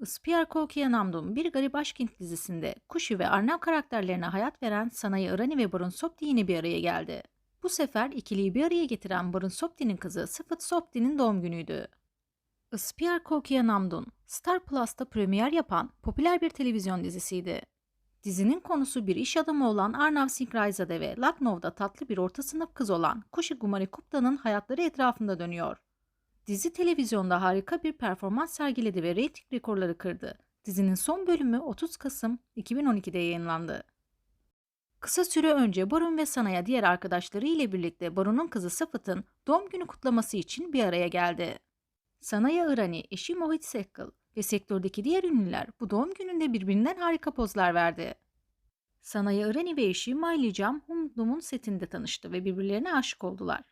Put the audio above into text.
Ispiar Kokiya Namdum bir garip aşk dizisinde Kuşi ve Arnav karakterlerine hayat veren Sanayi Irani ve Barun Sopti yine bir araya geldi. Bu sefer ikiliyi bir araya getiren Barun Sopti'nin kızı Sıfıt Sopti'nin doğum günüydü. Ispiar Kokiya Namdun, Star Plus'ta premier yapan popüler bir televizyon dizisiydi. Dizinin konusu bir iş adamı olan Arnav Singh Raizade ve Lucknow'da tatlı bir orta sınıf kız olan Kushi Gumari Gupta'nın hayatları etrafında dönüyor. Dizi televizyonda harika bir performans sergiledi ve reyting rekorları kırdı. Dizinin son bölümü 30 Kasım 2012'de yayınlandı. Kısa süre önce Barun ve Sanaya diğer arkadaşları ile birlikte Barun'un kızı Sıfıt'ın doğum günü kutlaması için bir araya geldi. Sanaya Irani, eşi Mohit Sekkal ve sektördeki diğer ünlüler bu doğum gününde birbirinden harika pozlar verdi. Sanaya Irani ve eşi Miley Jam Humdum'un setinde tanıştı ve birbirlerine aşık oldular.